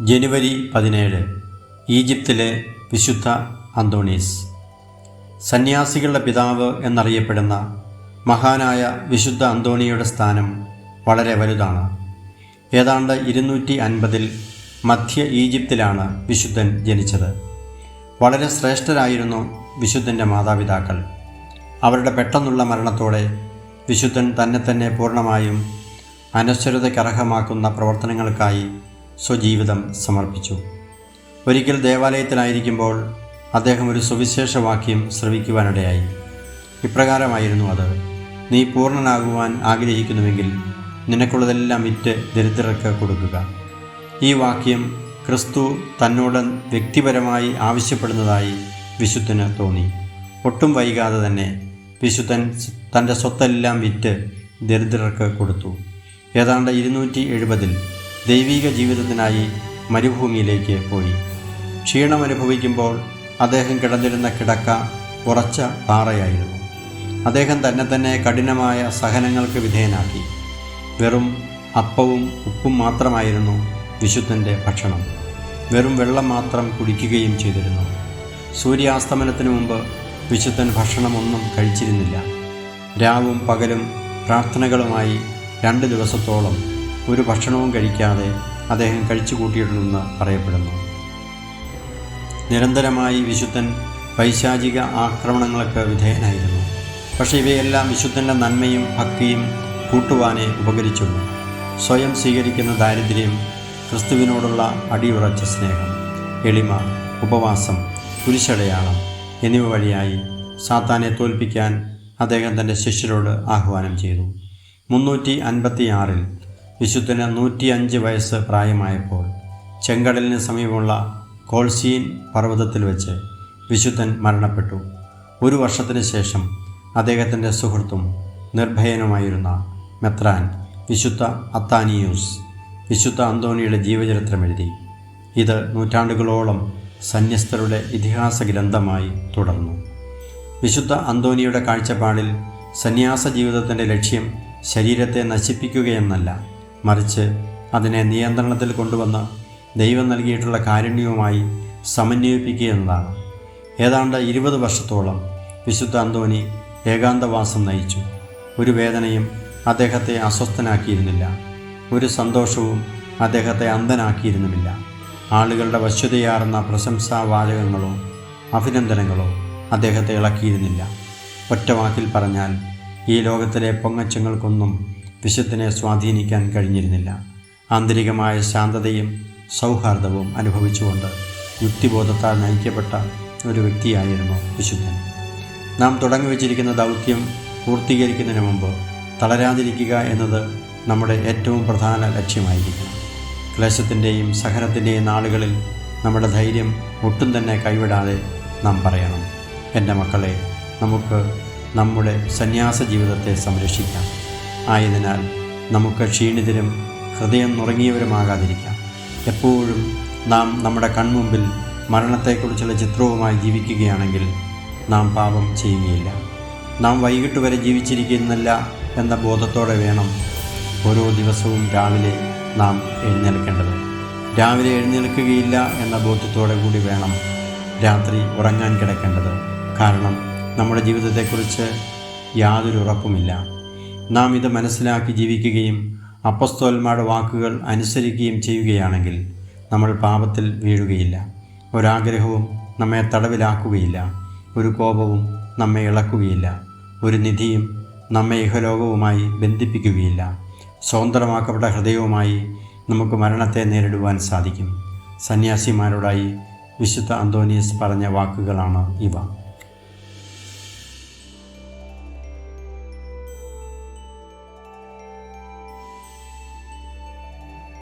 ജനുവരി പതിനേഴ് ഈജിപ്തിലെ വിശുദ്ധ അന്തോണീസ്. സന്യാസികളുടെ പിതാവ് എന്നറിയപ്പെടുന്ന മഹാനായ വിശുദ്ധ അന്തോണിയുടെ സ്ഥാനം വളരെ വലുതാണ്. ഏതാണ്ട് ഇരുന്നൂറ്റി അൻപതിൽ മധ്യ ഈജിപ്തിലാണ് വിശുദ്ധൻ ജനിച്ചത്. വളരെ ശ്രേഷ്ഠരായിരുന്നു വിശുദ്ധന്റെ മാതാപിതാക്കൾ. അവരുടെ പെട്ടെന്നുള്ള മരണത്തോടെ വിശുദ്ധൻ തന്നെ തന്നെ പൂർണമായും അനശ്വരതയ്ക്കർഹമാക്കുന്ന പ്രവർത്തനങ്ങൾക്കായി സ്വജീവിതം സമർപ്പിച്ചു. ഒരിക്കൽ ദേവാലയത്തിലായിരിക്കുമ്പോൾ അദ്ദേഹം ഒരു സുവിശേഷ വാക്യം ശ്രവിക്കുവാനിടയായി. ഇപ്രകാരമായിരുന്നു അത്. നീ പൂർണനാകുവാൻ ആഗ്രഹിക്കുന്നുവെങ്കിൽ നിനക്കുള്ളതെല്ലാം വിറ്റ് ദരിദ്രർക്ക് കൊടുക്കുക. ഈ വാക്യം ക്രിസ്തു തന്നോട് വ്യക്തിപരമായി ആവശ്യപ്പെടുന്നതായി വിശുദ്ധന് തോന്നി. ഒട്ടും വൈകാതെ തന്നെ വിശുദ്ധൻ തന്റെ സ്വത്തെല്ലാം വിറ്റ് ദരിദ്രർക്ക് കൊടുത്തു. ഏതാണ്ട് ഇരുന്നൂറ്റി എഴുപതിൽ ദൈവിക ജീവിതത്തിനായി മരുഭൂമിയിലേക്ക് പോയി. ക്ഷീണം അനുഭവിക്കുമ്പോൾ അദ്ദേഹം കിടന്നിരുന്ന കിടക്ക ഉറച്ച പാറയായിരുന്നു. അദ്ദേഹം തന്നെ തന്നെ കഠിനമായ സഹനങ്ങൾക്ക് വിധേയനാക്കി. വെറും അപ്പവും ഉപ്പും മാത്രമായിരുന്നു വിശുദ്ധന്റെ ഭക്ഷണം. വെറും വെള്ളം മാത്രം കുടിക്കുകയും ചെയ്തിരുന്നു. സൂര്യാസ്തമനത്തിനു മുമ്പ് വിശുദ്ധൻ ഭക്ഷണമൊന്നും കഴിച്ചിരുന്നില്ല. രാവും പകലും പ്രാർത്ഥനകളുമായി രണ്ട് ദിവസത്തോളം ഒരു ഭക്ഷണവും കഴിക്കാതെ അദ്ദേഹം കഴിച്ചു കൂട്ടിയിട്ടുണ്ടെന്ന് പറയപ്പെടുന്നു. നിരന്തരമായി വിശുദ്ധൻ പൈശാചിക ആക്രമണങ്ങൾക്ക് വിധേയനായിരുന്നു. പക്ഷേ ഇവയെല്ലാം വിശുദ്ധന്റെ നന്മയും ഭക്തിയും കൂട്ടുവാനേ ഉപകരിച്ചുള്ളൂ. സ്വയം സ്വീകരിക്കുന്ന ദാരിദ്ര്യം ക്രിസ്തുവിനോടുള്ള അടിയുറച്ച സ്നേഹം എളിമ ഉപവാസം കുരിശടയാളം എന്നിവ വഴിയായി സാത്താനെ തോൽപ്പിക്കാൻ അദ്ദേഹം തന്റെ ശിഷ്യരോട് ആഹ്വാനം ചെയ്തു. മുന്നൂറ്റി അൻപത്തിയാറിൽ വിശുദ്ധന് നൂറ്റിയഞ്ച് വയസ്സ് പ്രായമായപ്പോൾ ചെങ്കടലിന് സമീപമുള്ള കോൾസീൻ പർവതത്തിൽ വെച്ച് വിശുദ്ധൻ മരണപ്പെട്ടു. ഒരു വർഷത്തിന് ശേഷം അദ്ദേഹത്തിന്റെ സുഹൃത്തും നിർഭയനുമായിരുന്ന മെത്രാൻ വിശുദ്ധ അത്താനിയൂസ് വിശുദ്ധ അന്തോണിയുടെ ജീവചരിത്രം എഴുതി. ഇത് നൂറ്റാണ്ടുകളോളം സന്യസ്തരുടെ ഇതിഹാസ ഗ്രന്ഥമായി തുടർന്നു. വിശുദ്ധ അന്തോണിയുടെ കാഴ്ചപ്പാടിൽ സന്യാസ ജീവിതത്തിന്റെ ലക്ഷ്യം ശരീരത്തെ നശിപ്പിക്കുകയെന്നല്ല മറിച്ച് അതിനെ നിയന്ത്രണത്തിൽ കൊണ്ടുവന്ന് ദൈവം നൽകിയിട്ടുള്ള കാരുണ്യവുമായി സമന്വയിപ്പിക്കുക എന്നതാണ് ഏതാണ്ട് ഇരുപത് വർഷത്തോളം വിശുദ്ധ അന്തോണി ഏകാന്തവാസം നയിച്ചു. ഒരു വേദനയും അദ്ദേഹത്തെ അസ്വസ്ഥനാക്കിയിരുന്നില്ല. ഒരു സന്തോഷവും അദ്ദേഹത്തെ അന്ധനാക്കിയിരുന്നുമില്ല. ആളുകളുടെ വശ്യതയാർന്ന പ്രശംസാവാചകങ്ങളോ അഭിനന്ദനങ്ങളോ അദ്ദേഹത്തെ ഇളക്കിയിരുന്നില്ല. ഒറ്റവാക്കിൽ പറഞ്ഞാൽ ഈ ലോകത്തിലെ പൊങ്ങച്ചങ്ങൾക്കൊന്നും വിശുദ്ധനെ സ്വാധീനിക്കാൻ കഴിഞ്ഞിരുന്നില്ല. ആന്തരികമായ ശാന്തതയും സൗഹാർദ്ദവും അനുഭവിച്ചുകൊണ്ട് യുക്തിബോധത്താൽ നയിക്കപ്പെട്ട ഒരു വ്യക്തിയായിരുന്നു വിശുദ്ധൻ. നാം തുടങ്ങി വച്ചിരിക്കുന്ന ദൗത്യം പൂർത്തീകരിക്കുന്നതിന് മുമ്പ് തളരാതിരിക്കുക എന്നത് നമ്മുടെ ഏറ്റവും പ്രധാന ലക്ഷ്യമായിരിക്കണം ക്ലേശത്തിന്റെയും സഹനത്തിന്റെയും നാളുകളിൽ നമ്മുടെ ധൈര്യം ഒട്ടും തന്നെ കൈവിടാതെ നാം പറയണം എന്റെ മക്കളെ നമുക്ക് നമ്മുടെ സന്യാസ ജീവിതത്തെ സംരക്ഷിക്കാം. ആയതിനാൽ നമുക്ക് ക്ഷീണിതരും ഹൃദയം നുറങ്ങിയവരുമാകാതിരിക്കാം. എപ്പോഴും നാം നമ്മുടെ കൺമുമ്പിൽ മരണത്തെക്കുറിച്ചുള്ള ചിത്രവുമായി ജീവിക്കുകയാണെങ്കിൽ നാം പാപം ചെയ്യുകയില്ല. നാം വൈകിട്ട് വരെ ജീവിച്ചിരിക്കുന്നില്ല എന്ന ബോധത്തോടെ വേണം ഓരോ ദിവസവും രാവിലെ നാം എഴുന്നേൽക്കേണ്ടത്. രാവിലെ എഴുന്നേൽക്കുകയില്ല എന്ന ബോധത്തോടെ കൂടി വേണം രാത്രി ഉറങ്ങാൻ കിടക്കേണ്ടത്. കാരണം നമ്മുടെ ജീവിതത്തെക്കുറിച്ച് യാതൊരു ഉറപ്പുമില്ല. നാം ഇത് മനസ്സിലാക്കി ജീവിക്കുകയും അപ്പസ്തോൽമാരുടെ വാക്കുകൾ അനുസരിക്കുകയും ചെയ്യുകയാണെങ്കിൽ നമ്മൾ പാപത്തിൽ വീഴുകയില്ല. ഒരാഗ്രഹവും നമ്മെ തടവിലാക്കുകയില്ല. ഒരു കോപവും നമ്മെ ഇളക്കുകയില്ല. ഒരു നിധിയും നമ്മെ ഇഹലോകവുമായി ബന്ധിപ്പിക്കുകയില്ല. സ്വതന്ത്രമാക്കപ്പെട്ട ഹൃദയവുമായി നമുക്ക് മരണത്തെ നേരിടുവാൻ സാധിക്കും. സന്യാസിമാരോടായി വിശുദ്ധ അന്തോനീസ് പറഞ്ഞ വാക്കുകളാണ് ഇവ.